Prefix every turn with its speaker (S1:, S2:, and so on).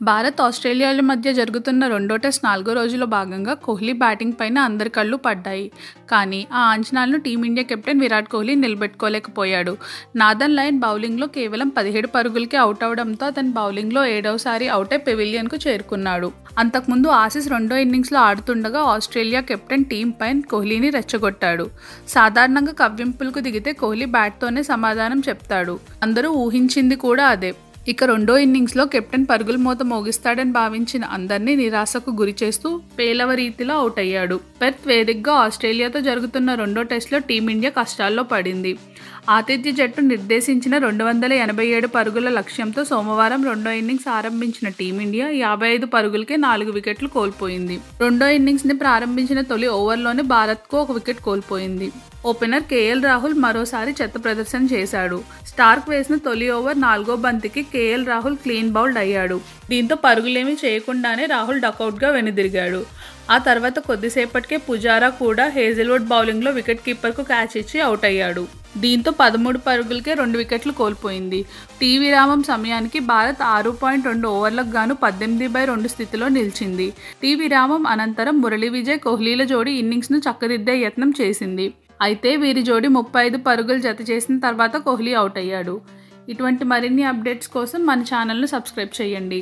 S1: భారత్ ఆస్ట్రేలియాల మధ్య జరుగుతున్న రెండో టెస్ట్ నాలుగో రోజులో భాగంగా కోహ్లీ బ్యాటింగ్ పైన అందరి కళ్ళు పడ్డాయి. కానీ ఆ అంచనాలను team India captain Virat Kohli నిలబెట్టుకోలేకపోయాడు. Nathan Lyon బౌలింగ్లో కేవలం పదిహేడు పరుగులకి అవుట్ అవడంతో అతని బౌలింగ్లో ఏడవసారి అవుటే పెవిలియన్కు చేరుకున్నాడు. అంతకుముందు ఆసీస్ రెండో ఇన్నింగ్స్లో ఆడుతుండగా ఆస్ట్రేలియా కెప్టెన్ టీం పైన కోహ్లీని రెచ్చగొట్టాడు. సాధారణంగా కవ్వింపులకు దిగితే కోహ్లీ బ్యాట్తోనే సమాధానం చెప్తాడు. అందరూ ఊహించింది కూడా అదే. ఇక రెండో ఇన్నింగ్స్లో కెప్టెన్ పరుగుల మూత మోగిస్తాడని భావించిన అందరినీ నిరాశకు గురి చేస్తూ పేలవ రీతిలో అవుట్ అయ్యాడు. పెర్త్ వేదికగా ఆస్ట్రేలియాతో జరుగుతున్న రెండో టెస్ట్లో టీమిండియా కష్టాల్లో పడింది. ఆతిథ్య జట్టు నిర్దేశించిన రెండు వందల ఎనభై ఏడు పరుగుల లక్ష్యంతో సోమవారం రెండో ఇన్నింగ్స్ ఆరంభించిన టీమిండియా యాభై ఐదు పరుగులకే నాలుగు వికెట్లు కోల్పోయింది. రెండో ఇన్నింగ్స్ని ప్రారంభించిన తొలి ఓవర్లోనే భారత్కు ఒక వికెట్ కోల్పోయింది. ఓపెనర్ కేఎల్ రాహుల్ మరోసారి చెత్త ప్రదర్శన చేశాడు. స్టార్క్ వేసిన తొలి ఓవర్ నాలుగో బంతికి కేఎల్ రాహుల్ క్లీన్ బౌల్డ్ అయ్యాడు. దీంతో పరుగులేమీ చేయకుండానే రాహుల్ డకౌట్గా వెనుదిరిగాడు. ఆ తర్వాత కొద్దిసేపటికే పుజారా కూడా హేజిల్వుడ్ బౌలింగ్లో వికెట్ కీపర్కు క్యాచ్ ఇచ్చి అవుట్ అయ్యాడు. దీంతో పదమూడు పరుగులకే రెండు వికెట్లు కోల్పోయింది. టీ విరామం సమయానికి భారత్ ఆరు పాయింట్ రెండు ఓవర్లకు గాను పద్దెనిమిది బై రెండు స్థితిలో నిలిచింది. టీ విరామం అనంతరం మురళీ విజయ్ కోహ్లీల జోడి ఇన్నింగ్స్ను చక్కదిద్దే యత్నం చేసింది. అయితే వీరి జోడి ముప్పై ఐదు పరుగులు జత చేసిన తర్వాత కోహ్లీ అవుట్ అయ్యాడు. ఇటువంటి మరిన్ని అప్డేట్స్ కోసం మన ఛానల్ను సబ్స్క్రైబ్ చేయండి.